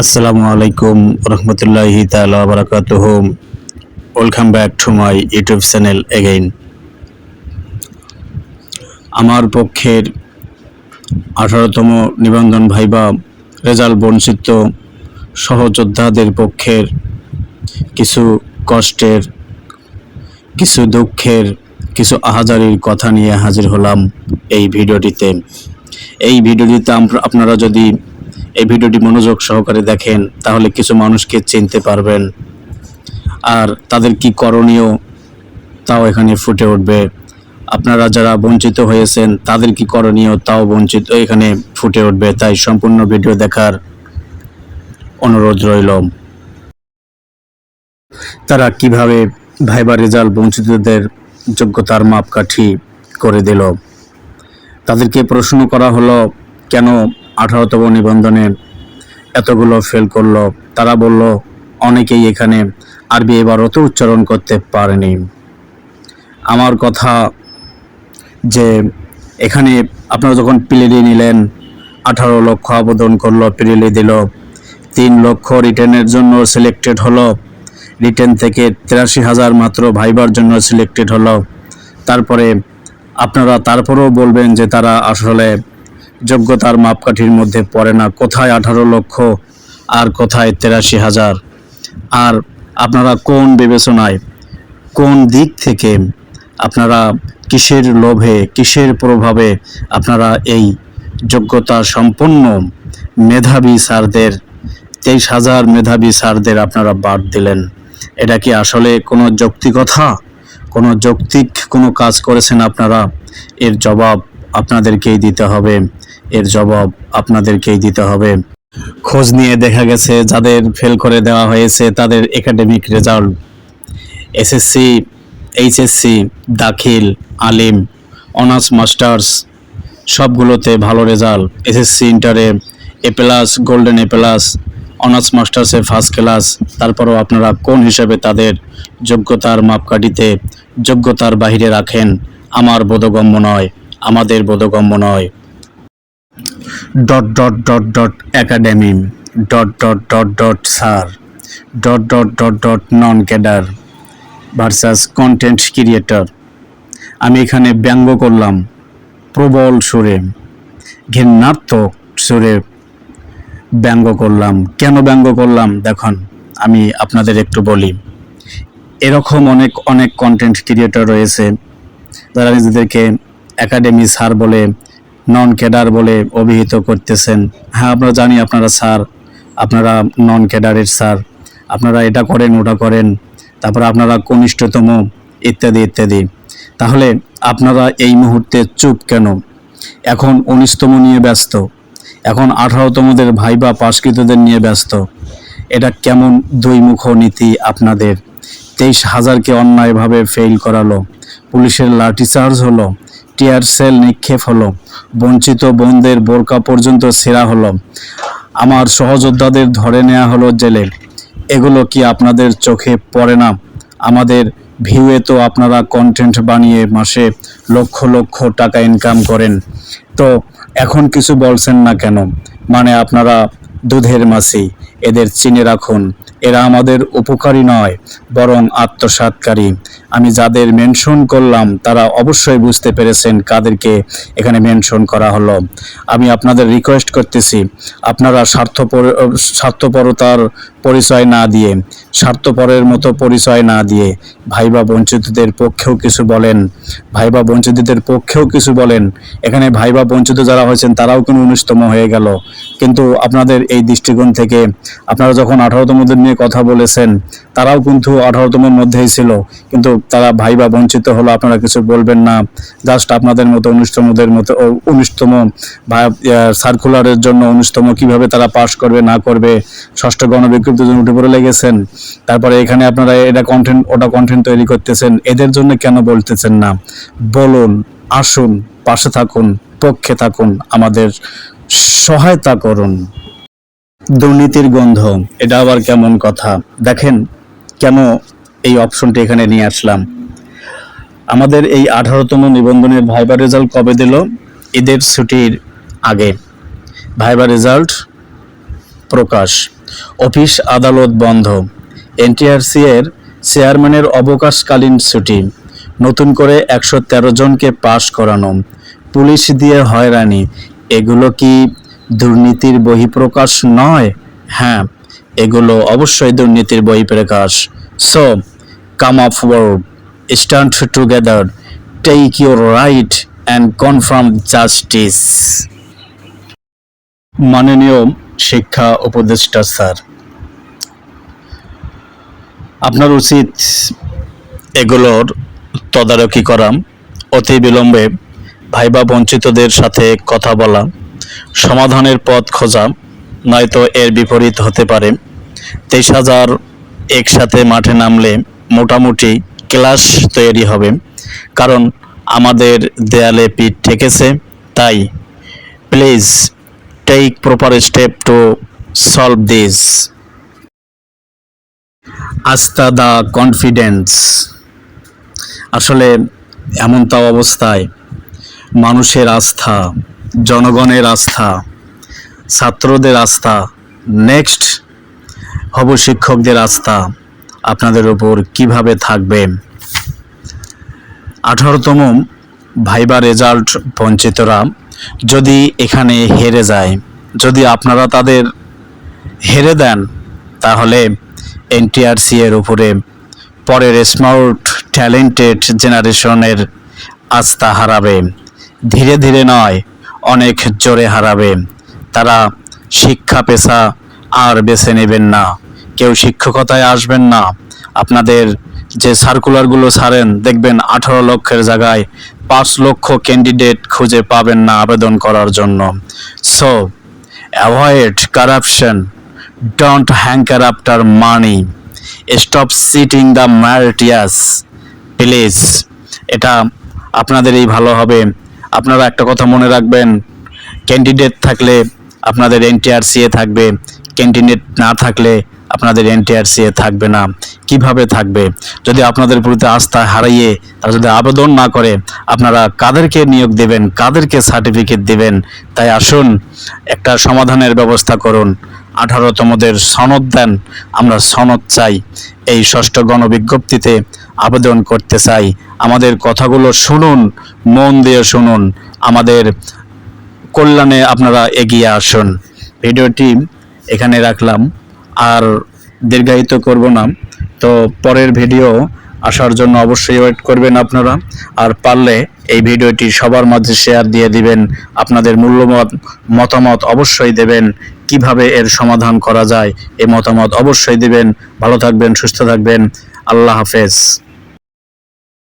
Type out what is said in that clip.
আসসালামু আলাইকুম রহমতুল্লাহি তাআলা বারাকাতুহু। Welcome back to my YouTube channel again আমার পক্ষের আঠারোতম নিবন্ধন ভাইবা রেজাল্ট বঞ্চিত সহযোদ্ধাদের পক্ষের কিছু কষ্টের, কিছু দুঃখের, কিছু আহাজারির কথা নিয়ে হাজির হলাম এই ভিডিওটিতে। এই ভিডিওটিতে আপনারা যদি এই ভিডিওটি মনোযোগ সহকারে দেখেন, তাহলে কিছু মানুষকে চিনতে পারবেন। আর তাদের কি করণীয়, তাও এখানে ফুটে উঠবে। আপনারা যারা বঞ্চিত হয়েছেন, তাদের কি করণীয়, তাও বঞ্চিত, এখানে ফুটে উঠবে। তাই সম্পূর্ণ ভিডিও দেখার অনুরোধ রইল। তারা কীভাবে ভাইবার রেজাল্ট বঞ্চিতদের যোগ্যতার মাপকাঠি করে দিল? তাদেরকে প্রশ্ন করা হলো, কেন আঠারোতম নিবন্ধনে এতগুলো ফেল করল। তারা বলল, অনেকেই এখানে আরবি এবার অত উচ্চারণ করতে পারেনি। আমার কথা যে এখানে আপনারা যখন পিলিডি নিলেন, আঠারো লক্ষ আবেদন করল পিলিডি দিল। তিন লক্ষ রিটার্নের জন্য সিলেক্টেড হলো। রিটার্ন থেকে তিরাশি হাজার মাত্র ভাইবার জন্য সিলেক্টেড হলো। তারপরে আপনারা তারপরেও বলবেন যে তারা আসলে যোগ্যতার মাপকাঠির মধ্যে পড়ে না। কোথায় আঠারো লক্ষ, আর কোথায় তেরাশি হাজার? আর আপনারা কোন বিবেচনায়, কোন দিক থেকে আপনারা কিসের লোভে, কিসের প্রভাবে আপনারা এই যোগ্যতা সম্পন্ন মেধাবী স্যারদের, তেইশ হাজার মেধাবী স্যারদের আপনারা বাদ দিলেন? এটা কি আসলে কোনো যৌক্তিকথা? কোনো যৌক্তিক কোনো কাজ করেছেন আপনারা? এর জবাব আপনাদেরকেই দিতে হবে। এর জবাব আপনাদেরকেই দিতে হবে। খোঁজ নিয়ে দেখা গেছে, যাদের ফেল করে দেওয়া হয়েছে তাদের একাডেমিক রেজাল্ট এসএসসি এইচএসসি দাখিল, আলিম অনার্স মাস্টার্স সবগুলোতে ভালো রেজাল্ট এসএসসি ইন্টারে A plus golden A plus honours মাস্টার্সে first class তারপরও আপনারা কোন হিসাবে তাদের যোগ্যতার মাপকাঠিতে যোগ্যতার বাহিরে রাখেন? আমার বোধগম্য নয়, আমাদের বোধগম্য নয়। Dot dot dot dot academy dot dot dot dot sir dot dot dot dot non cadre versus content creator আমি এখানে ব্যঙ্গ করলাম প্রবল সুরে ঘৃণাত্মক সুরে ব্যঙ্গ করলাম। কেন ব্যঙ্গ করলাম? দেখুন, আমি আপনাদের একটু বলি। এরকম অনেক অনেক কন্টেন্ট ক্রিয়েটর রয়েছে, যারা নিজেদেরকে একাডেমি স্যার বলে নন ক্যাডার বলে অভিহিত করতেছেন। হ্যাঁ আমরা জানি আপনারা স্যার, আপনারা নন ক্যাডারের স্যার, আপনারা এটা করেন, ওটা করেন, তারপর আপনারা কনিষ্ঠতম, ইত্যাদি ইত্যাদি। তাহলে আপনারা এই মুহূর্তে চুপ কেন? এখন উনিশতম নিয়ে ব্যস্ত, এখন আঠারোতমদের ভাই বা পাশকৃতদের নিয়ে ব্যস্ত। এটা কেমন দুইমুখ নীতি আপনাদের? তেইশ হাজারকে অন্যায়ভাবে ফেল করালো, পুলিশের লাঠিচার্জ হলো টিয়ার সেল নিক্ষেপ হলো, বঞ্চিত বোনদের বোরকা পর্যন্ত সেরা হলো। আমার সহযোদ্ধাদের ধরে নেওয়া হলো জেলে। এগুলো কি আপনাদের চোখে পড়ে না? আমাদের ভিউয়ে তো আপনারা কন্টেন্ট বানিয়ে মাসে লক্ষ লক্ষ টাকা ইনকাম করেন। তো এখন কিছু বলছেন না কেন? মানে আপনারা দুধের মাসি। এদের চিনে রাখুন। এরা আমাদের উপকারী নয়, বরং আত্মসাতকারী আমি যাদের মেনশন করলাম, তারা অবশ্যই বুঝতে পেরেছেন কাদেরকে এখানে মেনশন করা হলো। আমি আপনাদের রিকোয়েস্ট করতেছি, আপনারা স্বার্থপর স্বার্থপরতার পরিচয় না দিয়ে, স্বার্থপরের মতো পরিচয় না দিয়ে, ভাইবা বঞ্চিতদের পক্ষেও কিছু বলেন, ভাইবা বঞ্চিতদের পক্ষেও কিছু বলেন। এখানে ভাইবা বঞ্চিত যারা হয়েছেন, তারাও কিন্তু উনিশতম হয়ে গেল। কিন্তু আপনাদের এই দৃষ্টিকোণ থেকে, আপনারা যখন আঠারোতমদের নিয়ে কথা বলেছেন, তারাও কিন্তু আঠারোতমের মধ্যেই ছিল। কিন্তু তারা ভাইবা বঞ্চিত হলো, আপনারা কিছু বলবেন না। জাস্ট আপনাদের মতো উনিশতমদের মতো উনিশতম সার্কুলারের জন্য উনিশতম কীভাবে তারা পাশ করবে, না করবে, ষষ্ঠ গণবিজ্ঞপ্তির জন্য উঠে পড়ে লেগেছেন। তারপরে এখানে আপনারা এটা কন্টেন্ট ওটা কন্টেন্ট তৈরি করতেছেন। এদের জন্য কেন বলতেছেন না? বলুন, আসুন, পাশে থাকুন, পক্ষে থাকুন, আমাদের সহায়তা করুন। দুর্নীতির গন্ধ, এটা আবার কেমন কথা? দেখেন কেন এই অপশনটি এখানে নিয়ে আসলাম। আমাদের এই আঠারোতম নিবন্ধনের ভাইবার রেজাল্ট কবে দিল? ঈদের ছুটির আগে। ভাইবার রেজাল্ট প্রকাশ। অফিস আদালত বন্ধ। এনটিআরসি এর চেয়ারম্যানের অবকাশকালীন ছুটি। নতুন করে একশো তেরো জনকে পাশ করানো। পুলিশ দিয়ে হয়রানি। এগুলো কি দুর্নীতির বহিঃপ্রকাশ নয়? হ্যাঁ এগুলো অবশ্যই দুর্নীতির বহিঃপ্রকাশ। So come forward stand together take your right and confirm justice মাননীয় শিক্ষা উপদেষ্টা স্যার। আপনার উচিত এগুলোর তদারকি করা, অতি বিলম্বে ভাইবা বঞ্চিতদের সাথে কথা বলা, সমাধানের পথ খোঁজা, নয়তো এর বিপরীত হতে পারে। তেইশ হাজার একসাথে মাঠে নামলে মোটামুটি ক্লাস তৈরি হবে, কারণ আমাদের দেয়ালে পিঠ ঠেকেছে, তাই please take proper step to solve this আস্থা দা কনফিডেন্স আসলে এমনটা অবস্থায় মানুষের আস্থা, জনগণের আস্থা, ছাত্রদের আস্থা নেক্সট হব শিক্ষকদের আস্থা আপনাদের উপর কীভাবে থাকবে? আঠারোতম ভাইবা রেজাল্ট বঞ্চিতরা যদি এখানে হেরে যায়, যদি আপনারা তাদের হেরে দেন, তাহলে এনটিআরসি এর উপরে পরের স্মার্ট ট্যালেন্টেড জেনারেশনের আস্থা হারাবে। ধীরে ধীরে নয়, অনেক জোরে হারাবে। তারা শিক্ষা পেশা আর বেছে নেবেন না। কেউ শিক্ষকতায় আসবেন না। আপনাদের যে সার্কুলারগুলো ছাড়েন, দেখবেন আঠারো লক্ষের জায়গায় পাঁচ লক্ষ ক্যান্ডিডেট খুঁজে পাবেন না আবেদন করার জন্য। So avoid corruption don't hanker after money stop sitting the meritorious please এটা আপনাদেরই ভালো হবে। আপনারা একটা কথা মনে রাখবেন ক্যান্ডিডেট থাকলে আপনাদের এনটিআরসিএ থাকবে ক্যান্ডিডেট না থাকলে আপনাদের এনটিআরসিএ থাকবে না। কীভাবে থাকবে? যদি আপনাদের প্রতি আস্থা হারাইয়ে তারা যদি আবেদন না করে, আপনারা কাদেরকে নিয়োগ দেবেন, কাদেরকে সার্টিফিকেট দেবেন? তাই আসুন, একটা সমাধানের ব্যবস্থা করুন। আঠারোতমদের সনদ দেন, আমরা সনদ চাই। এই ষষ্ঠ গণবিজ্ঞপ্তিতে আবেদন করতে চাই। আমাদের কথাগুলো শুনুন, মন দিয়ে শুনুন। আমাদের কল্যাণে আপনারা এগিয়ে আসুন। ভিডিওটি এখানে রাখলাম। আর দীর্ঘায়িত করব না। তো পরের ভিডিও আসার জন্য অবশ্যই ওয়েট করবেন আপনারা। আর পারলে এই ভিডিওটি সবার মাঝে শেয়ার দিয়ে দিবেন। আপনাদের মূল্যমত মতামত অবশ্যই দেবেন। কীভাবে এর সমাধান করা যায় এ মতামত অবশ্যই দেবেন। ভালো থাকবেন, সুস্থ থাকবেন। আল্লাহ হাফেজ।